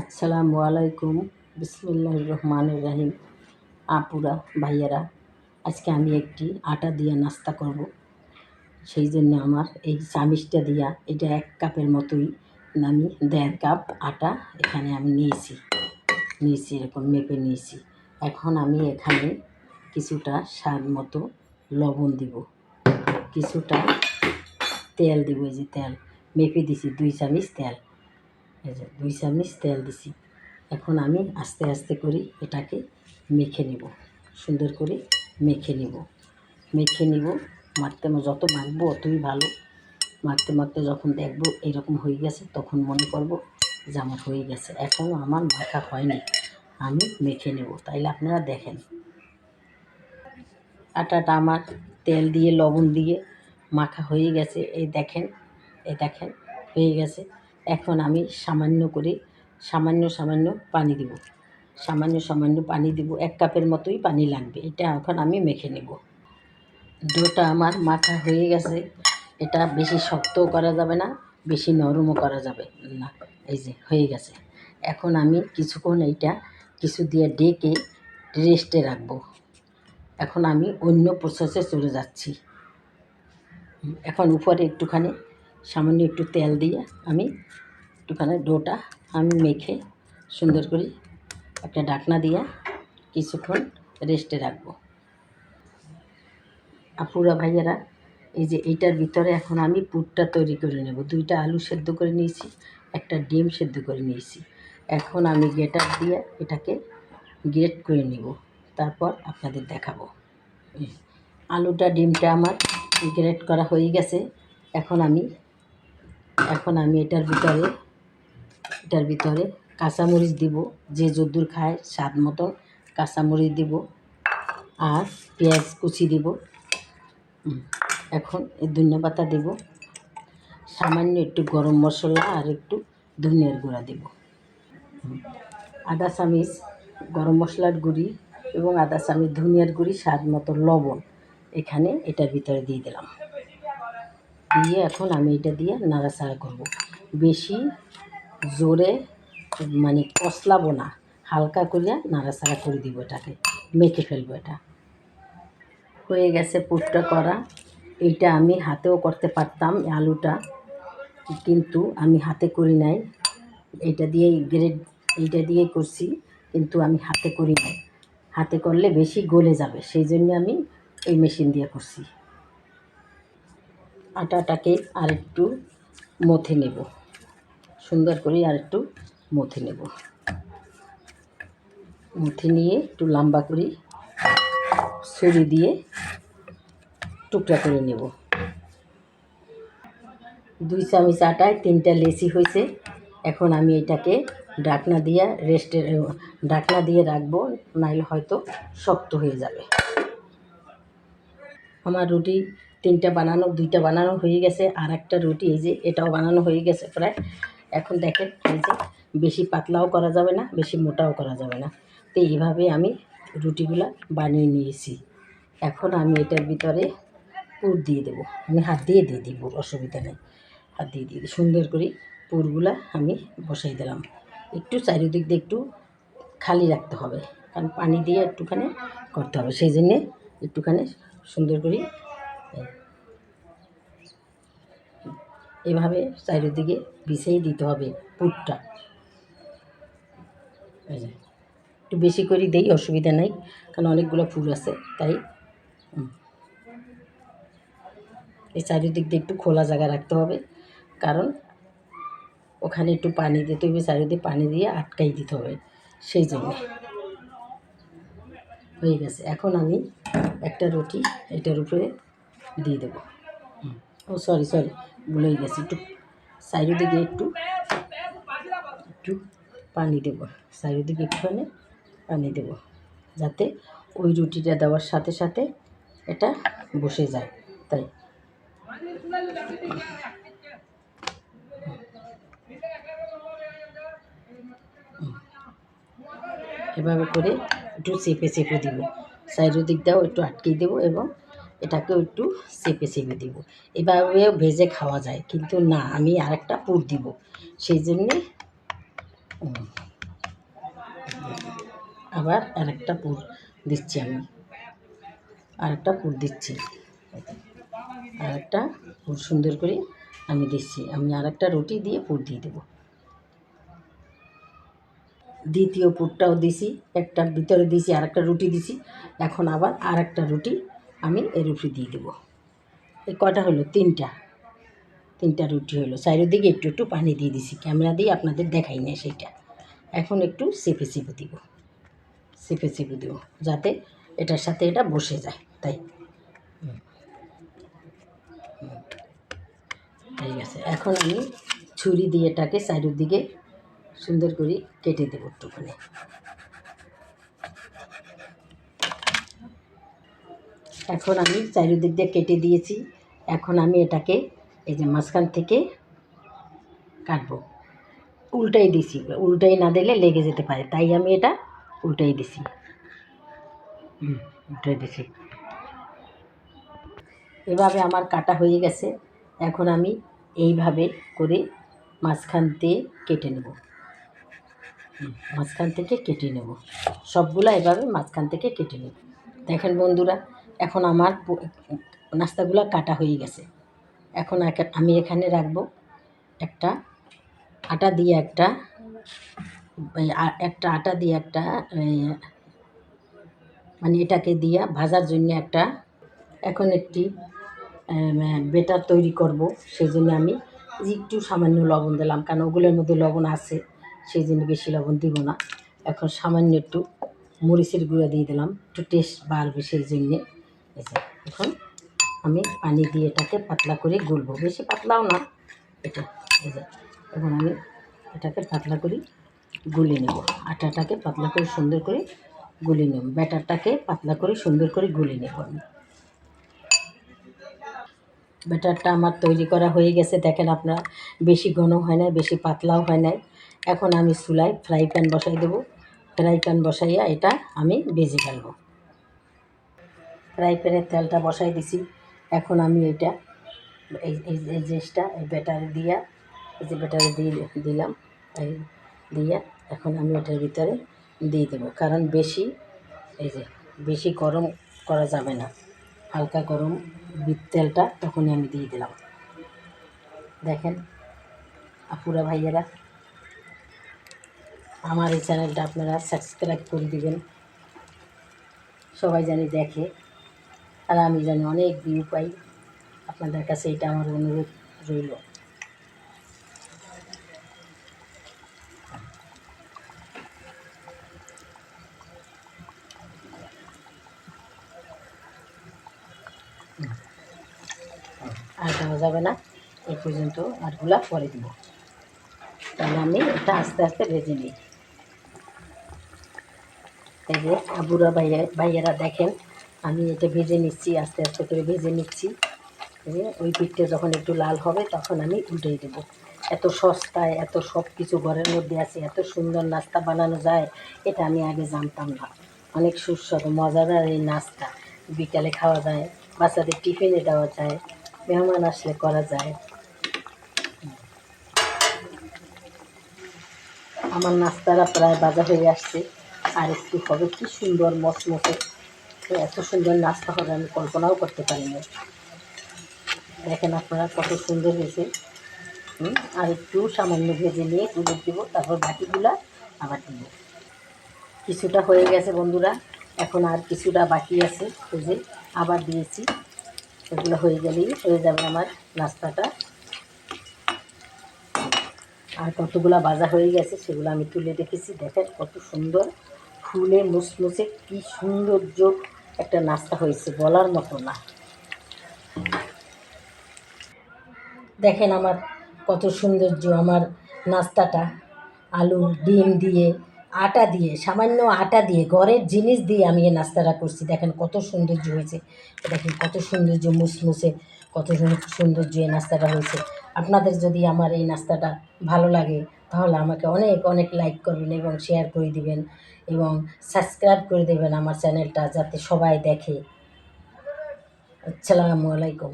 আসসালামু আলাইকুম। বিসমিল্লাহ রহমান রাহিম। আপুরা, ভাইয়ারা, আজকে আমি একটি আটা দিয়ে নাস্তা করব। সেই জন্য আমার এই চামিচটা দিয়া এটা এক কাপের মতোই আমি দেড় কাপ আটা এখানে আমি নিয়েছি। নিয়েছি, এরকম মেপে নিয়েছি। এখন আমি এখানে কিছুটা স্বাদ মতো লবণ দিব। কিছুটা তেল দিব, এই যে তেল। মেপে দিছি দুই চামচ তেল। যে দুই চামচ তেল দিছি। এখন আমি আস্তে আস্তে করে এটাকে মেখে নিব। সুন্দর করে মেখে নিব। মেখে নিব, মাখতে মা- যত মাখবো অতই ভালো। মাখতে মাখতে যখন দেখব এরকম হয়ে গেছে, তখন মনে করব যে আমার হয়ে গেছে। এখনও আমার মাখা হয়নি। আমি মেখে নেব। তাইলে আপনারা দেখেন। আটাটা আমার তেল দিয়ে, লবণ দিয়ে মাখা হয়ে গেছে। এই দেখেন এই দেখেন, হয়ে গেছে। এখন আমি সামান্য করে সামান্য সামান্য পানি দিব। সামান্য সামান্য পানি দিব, এক কাপের মতোই পানি লাগবে। এটা এখন আমি মেখে নেব। ডোটা আমার মাখা হয়ে গেছে। এটা বেশি শক্তও করা যাবে না, বেশি নরমও করা যাবে না। এই যে, হয়ে গেছে। এখন আমি কিছুক্ষণ এইটা কিছু দিয়ে ডেকে রেস্টে রাখব। এখন আমি অন্য প্রসেসে চলে যাচ্ছি। এখন উপরে একটুখানি সামান্য একটু তেল দিয়ে আমি একটুখানি ডোটা আমি মেখে সুন্দর করে একটা ডাকনা দিয়ে কিছুক্ষণ রেস্টে রাখব। আপুরা ভাইয়ারা, এই যে এইটার ভিতরে এখন আমি পুরটা তৈরি করে নেব। দুইটা আলু সেদ্ধ করে নিয়েছি, একটা ডিম সেদ্ধ করে নিয়েছি। এখন আমি গেটার দিয়ে এটাকে গ্রেট করে নিব। তারপর আপনাদের দেখাবো। আলুটা, ডিমটা আমার গ্রেট করা হয়ে গেছে। এখন আমি এখন আমি এটার ভিতরে এটার ভিতরে কাঁচামরিচ দিব। যে যদ্দূর খায় স্বাদ মতো কাঁচামরিচ দিব আর পেঁয়াজ কুচি দিব। এখন এই ধনিয়া পাতা দেব। সামান্য একটু গরম মশলা আর একটু ধনিয়ার গুঁড়া দেব। আদা চামিচ, গরম মশলার গুঁড়ি এবং আদা চামিচ, ধনিয়ার গুঁড়ি, স্বাদ মতো লবণ এখানে এটার ভিতরে দিয়ে দিলাম। দিয়ে এখন আমি এটা দিয়ে নাড়াচাড়া করব। বেশি জোরে মানে কষলাবো না, হালকা করিয়া নাড়াচাড়া করে দিব এটাকে, মেখে ফেলব এটা। হয়ে গেছে পুরটা করা। এইটা আমি হাতেও করতে পারতাম আলুটা, কিন্তু আমি হাতে করি নাই। এইটা দিয়েই গ্রেড এইটা দিয়েই করছি, কিন্তু আমি হাতে করি নাই। হাতে করলে বেশি গলে যাবে, সেই জন্য আমি এই মেশিন দিয়ে করছি। আটাটাকে আরেকটু মথে নেব। সুন্দর করে আরেকটু মথে নেব। মথে নিয়ে একটু লম্বা করে ছুরি দিয়ে টুকরা করে নেব। দুই চামচ আটায় তিনটা লেচি হয়েছে। এখন আমি এটাকে ডাকনা দিয়ে রেস্টে ডাকনা দিয়ে রাখব নাইলে হয়তো শক্ত হয়ে যাবে। আমার রুটি তিনটা বানানো, দুইটা বানানো হয়ে গেছে, আর একটা রুটি, এই যে এটাও বানানো হয়ে গেছে প্রায়। এখন দেখেন, এই যে বেশি পাতলাও করা যাবে না, বেশি মোটাও করা যাবে না। তো এইভাবে আমি রুটিগুলা বানিয়ে নিয়েছি। এখন আমি এটার ভিতরে পুর দিয়ে দেবো। আমি হাত দিয়ে দিয়ে দিব, অসুবিধা নেই। হাত দিয়ে দিয়ে। সুন্দর করে পুরগুলা আমি বসাই দিলাম। একটু চারিদিক দিয়ে একটু খালি রাখতে হবে, কারণ পানি দিয়ে একটুখানি করতে হবে। সেই জন্যে একটুখানি সুন্দর করে এই, এভাবে চারিদিকে বিছিয়ে দিতে হবে পুরটা একটু বেশি করে দেই, অসুবিধা নাই, কারণ অনেকগুলো ফুল আছে, তাই। এই চারিদিক দিয়ে একটু খোলা জায়গা রাখতে হবে, কারণ ওখানে একটু পানি দিতে হবে, চারিদিকে পানি দিয়ে আটকাই দিতে হবে, সেই জন্য হয়ে গেছে এখন আমি একটা রুটি, এটার উপরে দিয়ে দেবো। ও সরি সরি ভুলেই গেছি। একটু চারিদিকে একটু একটু পানি দেব। দেবো চারিদিকে একটুখানি পানি দেবো, যাতে ওই রুটিটা দেওয়ার সাথে সাথে এটা বসে যায়। তাই। এভাবে করে একটু চেপে চেপে দিব। সাইডের দিকটাও একটু আটকিয়ে দেবো এবং এটাকেও একটু চেপে চেপে দিব। এভাবেও ভেজে খাওয়া যায়, কিন্তু না, আমি আরেকটা পুর দিব। সেই জন্যে আবার আরেকটা পুর দিচ্ছি আমি। আরেকটা পুর দিচ্ছি। আরেকটা পুর সুন্দর করে আমি দিচ্ছি। আমি আরেকটা রুটি দিয়ে পুর দিয়ে দেবো। দ্বিতীয় পুরটাও দিছি, একটার ভিতরে দিছি, আরেকটা রুটি দিছি। এখন আবার আরেকটা রুটি আমি এর উপরে দিয়ে দেবো। এই কটা হলো, তিনটা। তিনটা রুটি হলো। চারিদিকে একটু একটু পানি দিয়ে দিছি। ক্যামেরা দিয়ে আপনাদের দেখাই না সেটা এখন একটু চেপে চেপে দিব। চেপে চেপে দেবো, যাতে এটার সাথে এটা বসে যায়। তাই। ঠিক আছে এখন আমি ছুরি দিয়ে এটাকে চারিদিকে সুন্দর করে কেটে দেবো একটুখানি। এখন আমি চারিদিক দিয়ে কেটে দিয়েছি। এখন আমি এটাকে এই যে মাঝখান থেকে কাটবো। উল্টাই দিছি। উল্টাই না দিলে লেগে যেতে পারে। তাই আমি এটা উল্টাই দিছি। উল্টাই দিছি। এভাবে আমার কাটা হয়ে গেছে। এখন আমি এইভাবে করে মাঝখান দিয়ে কেটে নেব। মাঝখান থেকে কেটে নেব। সবগুলা এভাবে মাঝখান থেকে কেটে নেব। দেখেন বন্ধুরা এখন আমার নাস্তাগুলো কাটা হয়ে গেছে। এখন আমি এখানে রাখব একটা আটা দিয়ে একটা একটা আটা দিয়ে একটা মানে এটাকে দিয়া ভাজার জন্য একটা, এখন একটি বেটার তৈরি করব। সেই জন্য আমি একটু সামান্য লবণ দিলাম, কারণ ওগুলোর মধ্যে লবণ আছে, সেই জন্য বেশি লবণ দিব না। এখন সামান্য একটু মরিচের গুঁড়া দিয়ে দিলাম, একটু টেস্ট বাড়বে সেই জন্যে। এখন আমি পানি দিয়ে এটাকে পাতলা করে গুলবো। বেশি পাতলাও না, এটা, এই যে, এখন আমি এটাকে পাতলা করে, গুলে নেব। আটাটাকে পাতলা করে সুন্দর করে গুলে নেব। ব্যাটারটাকে পাতলা করে সুন্দর করে গুলে নেব আমি। ব্যাটারটা আমার তৈরি করা হয়ে গেছে, দেখেন আপনারা, বেশি ঘন হয় নাই, বেশি পাতলাও হয় নাই। এখন আমি চুলায় ফ্রাই প্যান বসাই দেবো। ফ্রাই প্যান বসাইয়া এটা আমি ভেজে ফেলব। ফ্রাই প্যানের তেলটা বসাই দিছি। এখন আমি এটা, এই এই জিনিসটা, এই ব্যাটারে দিয়া, এই যে ব্যাটারে দিয়ে দিলাম, এই দিয়ে এখন আমি এটার ভিতরে দিয়ে দেবো। কারণ বেশি, এই যে বেশি গরম করা যাবে না। হালকা গরম তেলটা তখনই আমি দিয়ে দিলাম। দেখেন, আপুরা ভাইয়েরা, আমার এই চ্যানেলটা আপনারা সাবস্ক্রাইব করে দিবেন। সবাই জানি দেখে। আর আমি জানি অনেক ভিউ পাই। আপনাদের কাছে এটা আমার অনুরোধ রইল। আর দেওয়া যাবে না, এই পর্যন্ত আরগুলা পরে দিব। তাহলে আমি এটা আস্তে আস্তে ভেজে নিই। এই যে আবুরা ভাইয়া ভাইয়েরা দেখেন আমি এটা ভেজে নিচ্ছি, আস্তে আস্তে করে ভেজে নিচ্ছি। ওই পিঠটা যখন একটু লাল হবে, তখন আমি উল্টে দেবো। এত সস্তায়, এত সব কিছু ঘরের মধ্যে আছে, এত সুন্দর নাস্তা বানানো যায়, এটা আমি আগে জানতাম না। অনেক সুস্বাদু, মজাদার এই নাস্তা। বিকালে খাওয়া যায়, বাচ্চাদের টিফিনে দেওয়া যায়, মেহমান আসলে করা যায়। আমার নাস্তারা প্রায় বাজার হয়ে আসছে, আর একটু হবে কি সুন্দর মচমচে। তো এত সুন্দর নাস্তা হবে, আমি কল্পনাও করতে পারিনি। দেখেন আপনারা কত সুন্দর হয়েছে। আর একটু সামান্য ভেজে নিয়ে তুলে দেবো, তারপর বাকিগুলা আবার দিব। কিছুটা হয়ে গেছে বন্ধুরা, এখন আর কিছুটা বাকি আছে যে আবার দিয়েছি। এগুলো হয়ে গেলেই হয়ে যাবে আমার নাস্তাটা। আর কতগুলো বাজা হয়ে গেছে, সেগুলো আমি তুলে রেখেছি। দেখেন কত সুন্দর, ফুলে মুসমুসে কি সৌন্দর্য। একটা নাস্তা হয়েছে বলার মতো না। দেখেন আমার কত সৌন্দর্য, আমার নাস্তাটা। আলু, ডিম দিয়ে, আটা দিয়ে, সামান্য আটা দিয়ে, ঘরের জিনিস দিয়ে আমি এই নাস্তাটা করছি। দেখেন কত সৌন্দর্য হয়েছে। দেখেন কত সৌন্দর্য, মুসমুসে কত সুন- সৌন্দর্য এই নাস্তাটা হয়েছে। আপনাদের যদি আমার এই নাস্তাটা ভালো লাগে তাহলে আমাকে অনেক অনেক লাইক করবেন এবং শেয়ার করে দিবেন এবং সাবস্ক্রাইব করে দেবেন আমার চ্যানেলটা যাতে সবাই দেখে। আসসালামু আলাইকুম।